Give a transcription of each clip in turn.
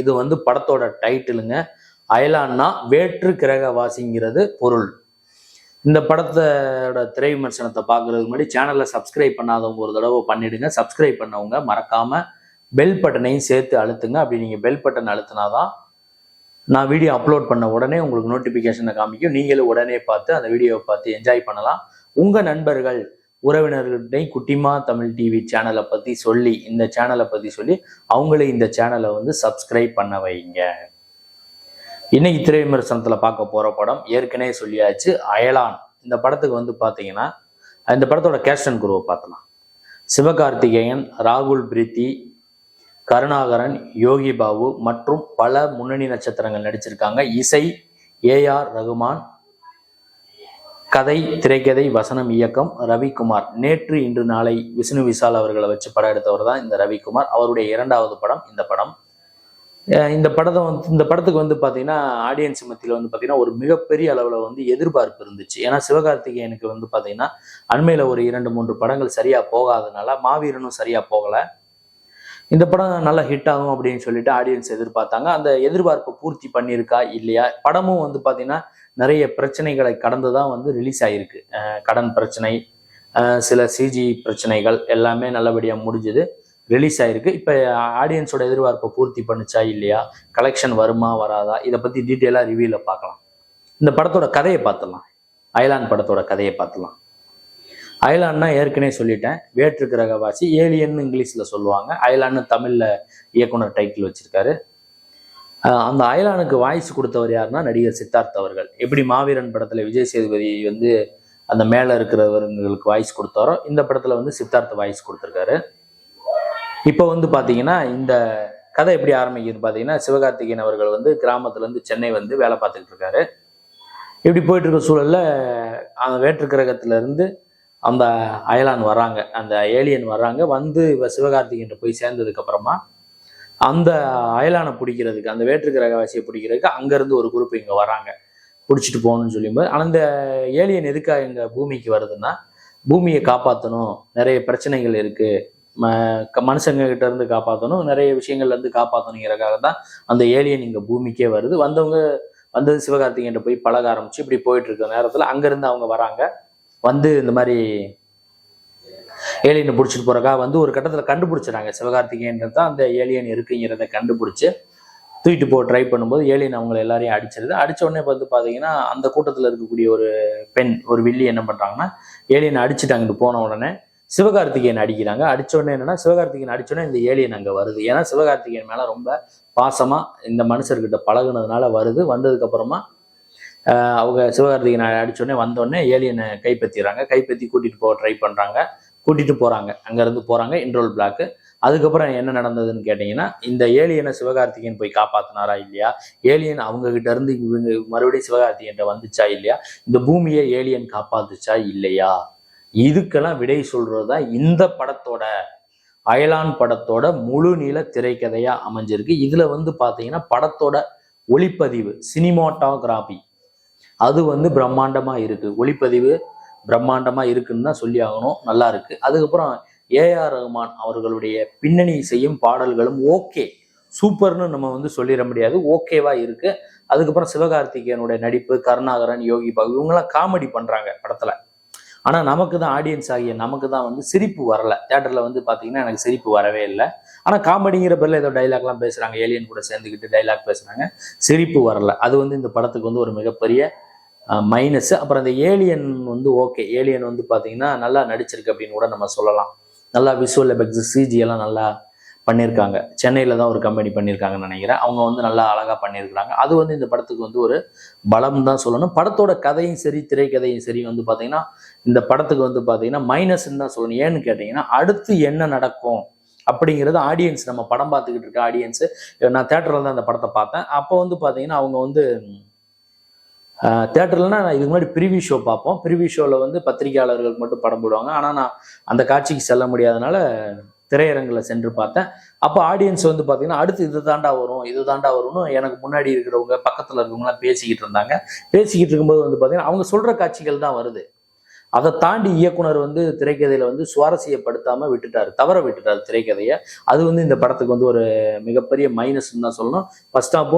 இது வந்து படத்தோட டைட்டிலுங்க. அயலான்னா வேற்று கிரகவாசிங்கிறது பொருள். இந்த படத்தோட திரை விமர்சனத்தை பார்க்கறதுக்கு முன்னாடி சேனலை சப்ஸ்கிரைப் பண்ணாதவங்க ஒரு தடவை பண்ணிடுங்க. சப்ஸ்கிரைப் பண்ணவங்க மறக்காம பெல் பட்டனையும் சேர்த்து அழுத்துங்க. அப்படி நீங்க பெல் பட்டன் அழுத்தினாதான் நான் வீடியோ அப்லோட் பண்ண உடனே உங்களுக்கு நோட்டிஃபிகேஷனை காமிக்கும். நீங்களும் உடனே பார்த்து அந்த வீடியோவை பார்த்து என்ஜாய் பண்ணலாம். உங்க நண்பர்கள் உறவினர்களிடையும் குட்டிமா தமிழ் டிவி சேனலை பற்றி சொல்லி இந்த சேனலை பற்றி சொல்லி அவங்களே இந்த சேனலை வந்து சப்ஸ்கிரைப் பண்ண வைங்க. இன்னைக்கு திரை விமர்சனத்தில் பார்க்க போகிற படம் ஏற்கனவே சொல்லியாச்சு அயலான். இந்த படத்துக்கு வந்து பார்த்தீங்கன்னா இந்த படத்தோட கேஷன் குருவை பார்த்தலாம் சிவகார்த்திகேயன் ராகுல் பிரீத்தி கருணாகரன் யோகி பாபு மற்றும் பல முன்னணி நட்சத்திரங்கள் நடிச்சிருக்காங்க. இசை ஏஆர் ரகுமான் கதை திரைக்கதை வசனம் இயக்கம் ரவிக்குமார். நேற்று இன்று நாளை விஷ்ணு விஷால் அவர்களை வச்சு படம் எடுத்தவர் தான் இந்த ரவிக்குமார். அவருடைய இரண்டாவது படம் இந்த படம். இந்த படத்தை வந்து இந்த படத்துக்கு வந்து பார்த்தீங்கன்னா ஆடியன்ஸ் மத்தியில் வந்து பார்த்தீங்கன்னா ஒரு மிகப்பெரிய அளவில் வந்து எதிர்பார்ப்பு இருந்துச்சு. ஏன்னா சிவகார்த்திகேயனுக்கு வந்து பார்த்தீங்கன்னா அண்மையில் ஒரு இரண்டு மூன்று படங்கள் சரியாக போகாதனால மாவீரனும் சரியாக போகலை. இந்த படம் நல்லா ஹிட் ஆகும் அப்படின்னு சொல்லிட்டு ஆடியன்ஸ் எதிர்பார்த்தாங்க. அந்த எதிர்பார்ப்பை பூர்த்தி பண்ணியிருக்கா இல்லையா? படமும் வந்து பார்த்தீங்கன்னா நிறைய பிரச்சனைகளை கடந்து தான் வந்து ரிலீஸ் ஆகிருக்கு கடன் பிரச்சனை சில சிஜி பிரச்சனைகள் எல்லாமே நல்லபடியாக முடிஞ்சுது ரிலீஸ் ஆயிருக்கு. இப்போ ஆடியன்ஸோட எதிர்பார்ப்பை பூர்த்தி பண்ணுச்சா இல்லையா? கலெக்ஷன் வருமா வராதா? இதை பற்றி டீட்டெயிலாக ரிவியூவில் பார்க்கலாம் இந்த படத்தோட கதையை பார்த்துடலாம். அயலான் படத்தோட கதையை பார்த்துலாம் அயலான்னா ஏற்கனவே சொல்லிட்டேன். வேற்று கிரகவாசி ஏலியன் இங்கிலீஷில் சொல்லுவாங்க. அயலான்னு தமிழில் இயக்குனர் டைட்டில் வச்சுருக்காரு. அந்த அயலானுக்கு வாய்ஸ் கொடுத்தவர் யாருன்னா நடிகர் சித்தார்த் அவர்கள். எப்படி மாவீரன் படத்தில் விஜய் சேதுபதி வந்து அந்த மேலே இருக்கிறவர்களுக்கு வாய்ஸ் கொடுத்தாரோ இந்த படத்தில் வந்து சித்தார்த் வாய்ஸ் கொடுத்துருக்காரு. இப்போ வந்து பார்த்தீங்கன்னா இந்த கதை எப்படி ஆரம்பிக்குதுன்னு பார்த்தீங்கன்னா சிவகார்த்திகேயன் அவர்கள் வந்து கிராமத்துலேருந்து சென்னை வந்து வேலை பார்த்துக்கிட்டு இருக்காரு. இப்படி போயிட்டு இருக்க சூழலில் அந்த வேற்று கிரகத்துல இருந்து அந்த அயலான் வர்றாங்க அந்த ஏலியன் வர்றாங்க வந்து இப்போ சிவகார்த்திகேயன் போய் சேர்ந்ததுக்கு அப்புறமா அந்த அயலானை பிடிக்கிறதுக்கு அந்த வேற்று கிரகவாசியை பிடிக்கிறதுக்கு அங்கேருந்து ஒரு குரூப் இங்கே வராங்க பிடிச்சிட்டு போகணும்னு சொல்லும்போது அந்த ஏலியன் எதுக்காக எங்கள் பூமிக்கு வருதுன்னா பூமியை காப்பாற்றணும் நிறைய பிரச்சனைகள் இருக்குது ம க- இருந்து காப்பாற்றணும் நிறைய விஷயங்கள்லேருந்து காப்பாற்றணுங்கிறக்காக காப்பாற்றணுங்கிறதுக்காக தான் அந்த ஏலியன் இங்கே பூமிக்கே வருது. வந்தவங்க வந்தது சிவகார்த்திகேயன் போய் பழக ஆரம்பிச்சு இப்படி போயிட்டு இருக்க நேரத்தில் அங்கேருந்து அவங்க வராங்க. வந்து இந்த மாதிரி ஏலியனை பிடிச்சிட்டு போறக்கா வந்து ஒரு கட்டத்தில் கண்டுபிடிச்சிட்டாங்க சிவகார்த்திகேயன்றது தான் அந்த ஏலியன் இருக்குங்கிறத கண்டுபிடிச்சி தூக்கிட்டு போக ட்ரை பண்ணும்போது ஏலியன் அவங்கள எல்லாரையும் அடிச்சிருது. அடித்த உடனே வந்து பார்த்தீங்கன்னா அந்த கூட்டத்தில் இருக்கக்கூடிய ஒரு பெண் ஒரு வில்லி என்ன பண்ணுறாங்கன்னா ஏலியனை அடிச்சுட்டு போன உடனே சிவகார்த்திகேயன் அடிக்கிறாங்க. அடிச்ச உடனே என்னன்னா சிவகார்த்திகேயன் அடித்தோடனே இந்த ஏலியன் அங்கே வருது. ஏன்னா சிவகார்த்திகேயன் மேலே ரொம்ப பாசமாக இந்த மனுஷர்கிட்ட பழகுனதுனால வருது. வந்ததுக்கப்புறமா அவங்க சிவகார்த்திகை அடிச்ச வந்தோடனே ஏலியனை கைப்பற்றிடுறாங்க. கைப்பற்றி கூட்டிட்டு போக ட்ரை பண்றாங்க. கூட்டிட்டு போறாங்க. அங்கேருந்து போறாங்க. இன்ட்ரோல் பிளாக்கு அதுக்கப்புறம் என்ன நடந்ததுன்னு கேட்டிங்கன்னா இந்த ஏலியனை சிவகார்த்திகேயன் போய் காப்பாத்தினாரா இல்லையா? ஏலியன் அவங்க கிட்ட இருந்து இவங்க மறுபடியும் சிவகார்த்திகேயன் வந்துச்சா இல்லையா? இந்த பூமியை ஏலியன் காப்பாத்துச்சா இல்லையா? இதுக்கெல்லாம் விடை சொல்றதுதான் இந்த படத்தோட அயலான் படத்தோட முழு நீள திரைக்கதையா அமைஞ்சிருக்கு. இதுல வந்து பாத்தீங்கன்னா படத்தோட ஒளிப்பதிவு சினிமாட்டோகிராபி அது வந்து பிரம்மாண்டமா இருக்கு. ஒளிப்பதிவு பிரம்மாண்டமா இருக்குன்னு தான் சொல்லி ஆகணும் நல்லா இருக்கு. அதுக்கப்புறம் ஏஆர் ரஹ்மான் அவர்களுடைய பின்னணி செய்யும் பாடல்களும் ஓகே. சூப்பர்னு நம்ம வந்து சொல்லிட முடியாது. ஓகேவா இருக்கு. அதுக்கப்புறம் சிவகார்த்திகேயனுடைய நடிப்பு கருணாகரன் யோகி பாபு இவங்கெல்லாம் காமெடி பண்றாங்க படத்துல. ஆனால் நமக்கு தான் ஆடியன்ஸ் ஆகிய நமக்கு தான் வந்து சிரிப்பு வரல. தேட்டரில் வந்து பார்த்தீங்கன்னா எனக்கு சிரிப்பு வரவே இல்லை. ஆனால் காமெடிங்கிற பேரில் ஏதோ டைலாக்லாம் பேசுகிறாங்க ஏலியன் கூட சேர்ந்துக்கிட்டு டைலாக் பேசுகிறாங்க சிரிப்பு வரல. அது வந்து இந்த படத்துக்கு வந்து ஒரு மிகப்பெரிய மைனஸ் அப்புறம் அந்த ஏலியன் வந்து ஓகே ஏலியன் வந்து பார்த்தீங்கன்னா நல்லா நடிச்சிருக்கு அப்படின்னு கூட நம்ம சொல்லலாம். நல்லா விஷுவல் எஃபெக்ட்ஸ் சிஜி எல்லாம் நல்லா பண்ணியிருக்காங்க சென்னையில் தான் ஒரு கம்பெனி பண்ணியிருக்காங்கன்னு நினைக்கிறேன். அவங்க வந்து நல்லா அழகாக பண்ணியிருக்கிறாங்க அது வந்து இந்த படத்துக்கு வந்து ஒரு பலம் தான் சொல்லணும். படத்தோட கதையும் சரி திரைக்கதையும் சரி வந்து பார்த்தீங்கன்னா இந்த படத்துக்கு வந்து பார்த்தீங்கன்னா மைனஸ்ன்னு தான் சொல்லணும். ஏன்னு கேட்டிங்கன்னா அடுத்து என்ன நடக்கும் அப்படிங்கிறது ஆடியன்ஸ் நம்ம படம் பார்த்துக்கிட்டு இருக்க ஆடியன்ஸ் நான் தேட்டரில் தான் அந்த படத்தை பார்த்தேன். அப்போ வந்து பார்த்தீங்கன்னா அவங்க வந்து தேட்டர்லனா நான் இதுக்கு முன்னாடி ப்ரிவியூ ஷோ பார்ப்போம். ப்ரிவியூ ஷோவில் வந்து பத்திரிகையாளர்களுக்கு மட்டும் படம் போடுவாங்க. ஆனால் நான் அந்த காட்சிக்கு செல்ல முடியாதனால திரையரங்கில் சென்று பார்த்தேன். அப்போ ஆடியன்ஸ் வந்து பார்த்தீங்கன்னா அடுத்து இது தாண்டா வரும் இது தாண்டா வரும்னு எனக்கு முன்னாடி இருக்கிறவங்க பக்கத்தில் இருக்கிறவங்களாம் பேசிக்கிட்டு இருந்தாங்க. பேசிக்கிட்டு இருக்கும்போது வந்து பார்த்தீங்கன்னா அவங்க சொல்கிற காட்சிகள் தான் வருது. அதை தாண்டி இயக்குனர் வந்து திரைக்கதையில வந்து சுவாரஸ்யப்படுத்தாம விட்டுட்டாரு தவற விட்டுட்டாரு திரைக்கதையை. அது வந்து இந்த படத்துக்கு வந்து ஒரு மிகப்பெரிய மைனஸ்ன்னு தான் சொல்லணும். ஃபர்ஸ்ட் ஆஃப்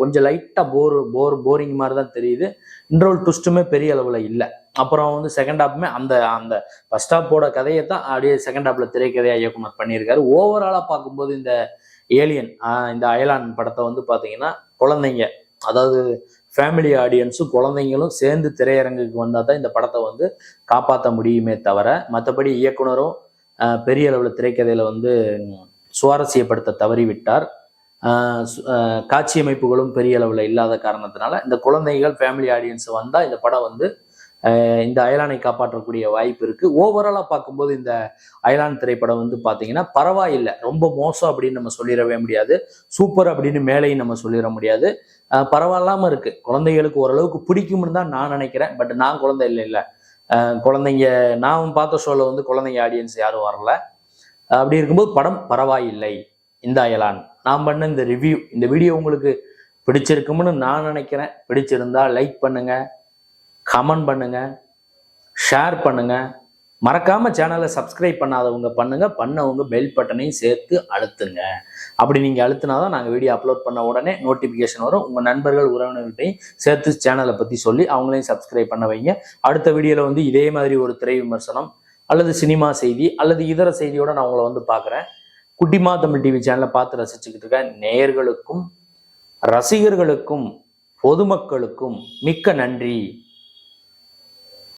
கொஞ்சம் லைட்டாக போர் போர் போரிங் மாதிரி தான் தெரியுது. இன்ட்ரோல் ட்விஸ்ட்டுமே பெரிய அளவில் இல்லை. அப்புறம் வந்து செகண்ட் ஹாப்புமே அந்த அந்த ஃபர்ஸ்ட் ஹாப்போட கதையை தான் அப்படியே செகண்ட் ஹாப்ல திரைக்கதையா இயக்குனர் பண்ணியிருக்காரு. ஓவராலா பார்க்கும்போது இந்த ஏலியன் இந்த அயலான் படத்தை வந்து பாத்தீங்கன்னா குழந்தைங்க அதாவது ஃபேமிலி ஆடியன்ஸும் குழந்தைங்களும் சேர்ந்து திரையரங்குக்கு வந்தால் தான் இந்த படத்தை வந்து காப்பாற்ற முடியுமே தவிர மற்றபடி இயக்குனரும் பெரிய அளவில் திரைக்கதையில் வந்து சுவாரஸ்யப்படுத்த தவறிவிட்டார். சு- காட்சி அமைப்புகளும் பெரிய அளவில் இல்லாத காரணத்தினால இந்த குழந்தைகள் ஃபேமிலி ஆடியன்ஸ் வந்தால் இந்த படம் வந்து இந்த அயலானை காப்பாற்றக்கூடிய வாய்ப்பு இருக்கு. ஓவராலாக பார்க்கும்போது இந்த அயலான் திரைப்படம் வந்து பார்த்தீங்கன்னா பரவாயில்லை. ரொம்ப மோசம் அப்படின்னு நம்ம சொல்லிடவே முடியாது. சூப்பர் அப்படின்னு மேலேயும் நம்ம சொல்லிட முடியாது. பரவாயில்லாமல் பரவாயில்லாம இருக்கு. குழந்தைகளுக்கு ஓரளவுக்கு பிடிக்கும்னு தான் நான் நினைக்கிறேன். பட் நான் குழந்தை இல்லை இல்லை. குழந்தைங்க நான் பார்த்த ஷோல வந்து குழந்தைங்க ஆடியன்ஸ் யாரும் வரல. அப்படி இருக்கும்போது படம் பரவாயில்லை. இந்த அயலான். நான் பண்ண இந்த ரிவ்யூ இந்த வீடியோ உங்களுக்கு பிடிச்சிருக்கும்னு நான் நினைக்கிறேன். பிடிச்சிருந்தா லைக் பண்ணுங்க. கமெண்ட் பண்ணுங்கள் ஷேர் பண்ணுங்கள் மறக்காமல் சேனலை சப்ஸ்கிரைப் பண்ணாதவங்க பண்ணுங்கள் பண்ணவங்க பெல் பட்டனையும் சேர்த்து அழுத்துங்க. அப்படி நீங்கள் அழுத்தினா தான் நாங்கள் வீடியோ அப்லோட் பண்ண உடனே நோட்டிஃபிகேஷன் வரும். உங்கள் நண்பர்கள் உறவினர்கிட்டையும் சேர்த்து சேனலை பற்றி சொல்லி அவங்களையும் சப்ஸ்கிரைப் பண்ண வைங்க. அடுத்த வீடியோவில் வந்து இதே மாதிரி ஒரு திரை விமர்சனம் அல்லது சினிமா செய்தி அல்லது இதர செய்தியோட நான் உங்களை வந்து பார்க்குறேன் குட்டிமா தமிழ் டிவி சேனலை பார்த்து ரசிச்சுக்கிட்டு இருக்க நேயர்களுக்கும் ரசிகர்களுக்கும் பொதுமக்களுக்கும் மிக்க நன்றி.